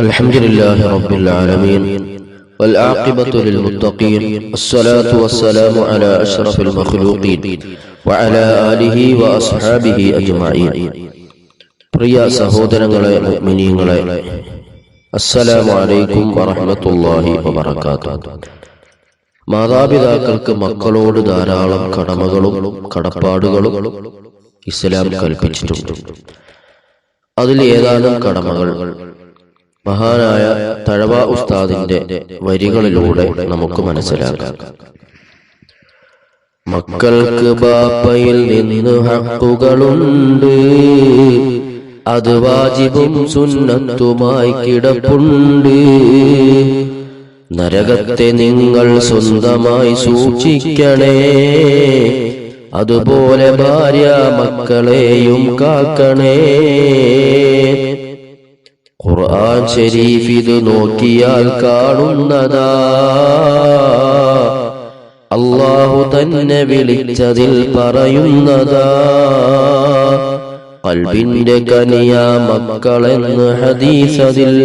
الحمد لله رب العالمين والعاقبة للمتقين الصلاة والسلام على أشرف المخلوقين وعلى آله وأصحابه أجمعين പ്രിയ സഹോദരങ്ങളെ മുഅ്മിനീങ്ങളെ അസ്സലാമു അലൈക്കും വറഹ്മത്തുള്ളാഹി വബറകാതുഹു മാതാപിതാക്കൾക്ക് മക്കളോട് ധാരാളം കടമകളും കടപ്പാടുകളും ഇസ്ലാം കൽപ്പിച്ചിട്ടുണ്ട് അതിൽ ഏതാനും കടമകൾ മഹാനായ തഴവ ഉസ്താദിന്റെ വരികളിലൂടെ നമുക്ക് മനസ്സിലാക്കാം. മക്കൾക്ക് ബാപ്പയിൽ നിന്ന് ഹക്കുകളുണ്ട്. അത് വാജിബും സുന്നത്തുമായി കിടപ്പുണ്ട്. നരകത്തെ നിങ്ങൾ സ്വന്തമായി സൂക്ഷിക്കണേ. അതുപോലെ ഭാര്യ മക്കളെയും കാക്കണേ. ഖുർആൻ ഷരീഫ് ഇത് നോക്കിയാൽ കാണുന്നതാ. അള്ളാഹു തന്നെ വിളിച്ചതിൽ പറയുന്നതാ. കൽബിന്റെ കനിയ മക്കളെന്ന് ഹദീസതിൽ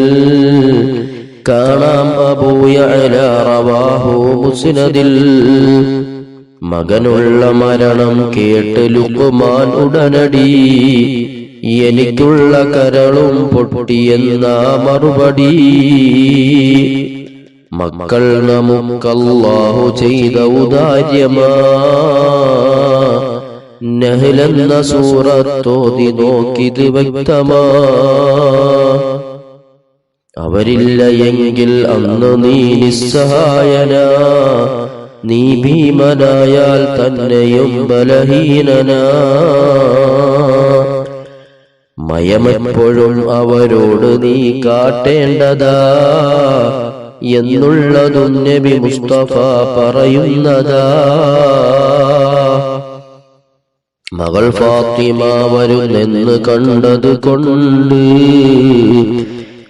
കാണാം അബൂയഅല റവാഹു മുസ്നദിൽ. മകനുള്ള മരണം കേട്ട് ലുക്കുമാൻ ഉടനടി. എനിക്കുള്ള കരളും പൊട്ടിയെന്ന മറുപടി. മക്കൾ നമുക്കല്ലാഹു ചെയ്ത ഉദാര്യമാ. നഹലെന്ന സൂറത്തോതി നോക്കിത് വ്യക്തമാ. അവരില്ല എങ്കിൽ അന്ന് നീ നിസ്സഹായന. നീ ഭീമനായാൽ തന്നെയും ബലഹീനനാ. മയമെപ്പോഴും അവരോട് നീ കാട്ടേണ്ടതാ എന്നുള്ളതും നബി മുസ്തഫ പറയുന്നതാ. മകൾ ഫാത്തിമ വരുന്നെന്ന് കണ്ടത് കൊണ്ട്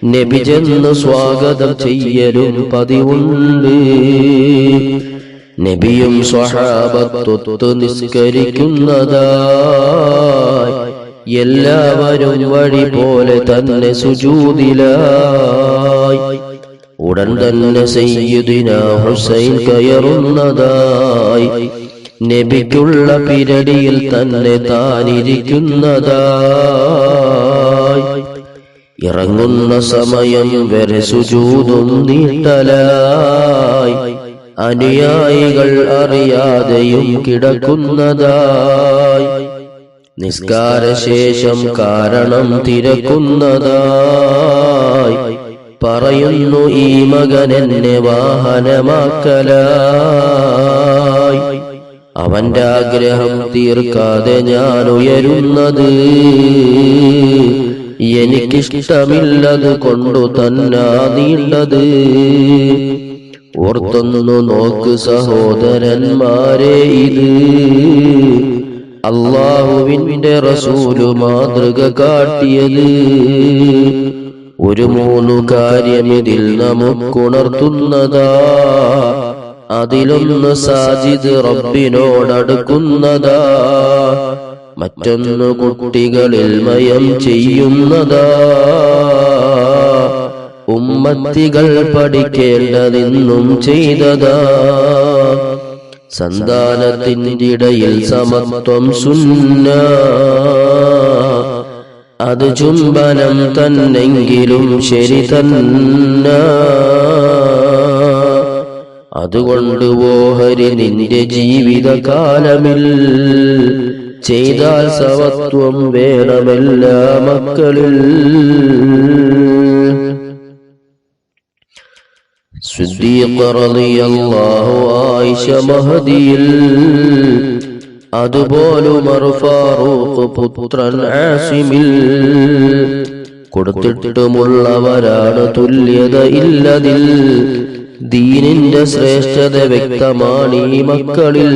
നബി ചെന്ന് സ്വാഗതം ചെയ്യലും പതിവുണ്ട്. നബിയും സ്വഹാബത്തൊത്ത് നിസ്കരിക്കുന്നതായി എല്ലാവരും വഴി പോലെ തന്നെ സുജൂതിലായി. ഉടൻ തന്നെ സയ്യുദിന ഹുസൈൻ കയറുന്നതായി. നബിക്കുള്ള പിരടിയിൽ തന്നെ താനിരിക്കുന്നതായി. ഇറങ്ങുന്ന സമയം വരെ സുജൂതും നീട്ടലായി. അനുയായികൾ അറിയാതെയും കിടക്കുന്നതായി. നിസ്കാരശേഷം കാരണം തിരക്കുന്നതായി പറയുന്നു ഈ മകൻ എന്നെ വാഹനമാക്കലായി. അവന്റെ ആഗ്രഹം തീർക്കാതെ ഞാൻ ഉയരുന്നത് എനിക്കിഷ്ടമില്ലത് കൊണ്ടു തന്നാ നീണ്ടത്. ഓർത്തൊന്നു നോക്ക് സഹോദരന്മാരെ ഇത്. അള്ളാഹുവിന്റെ റസൂൽ മാതൃക കാട്ടിയത്. ഒരു മൂന്നു കാര്യം ഇതിൽ നമുക്കുണർത്തുന്നതാ. അതിലൊന്ന് സാജിദ് റബ്ബിനോടടുക്കുന്നതാ. മറ്റൊന്ന് കുട്ടികളിൽ മയം ചെയ്യുന്നതാ. ഉമ്മത്തികൾ പഠിക്കേണ്ടതെന്നും ചെയ്തതാ. സന്താനത്തിന്റെ ഇടയിൽ സമത്വം സുന്ന. അത് ചുംബനം തന്നെങ്കിലും ശരി തന്ന. അതുകൊണ്ട് ഓഹരി നിന്റെ ജീവിതകാലമിൽ ചെയ്താൽ സമത്വം വേണമെല്ലാ മക്കളിൽ. മഹദിയിൽ അതുപോലും ഫാറൂഖ് പുത്രൻ ആസിമിൽ കൊടുത്തിട്ടുമുള്ളവരാണ് തുല്യത ഇല്ലതിൽ. ദീനിന്റെ ശ്രേഷ്ഠത വ്യക്തമാണ് ഈ മക്കളിൽ.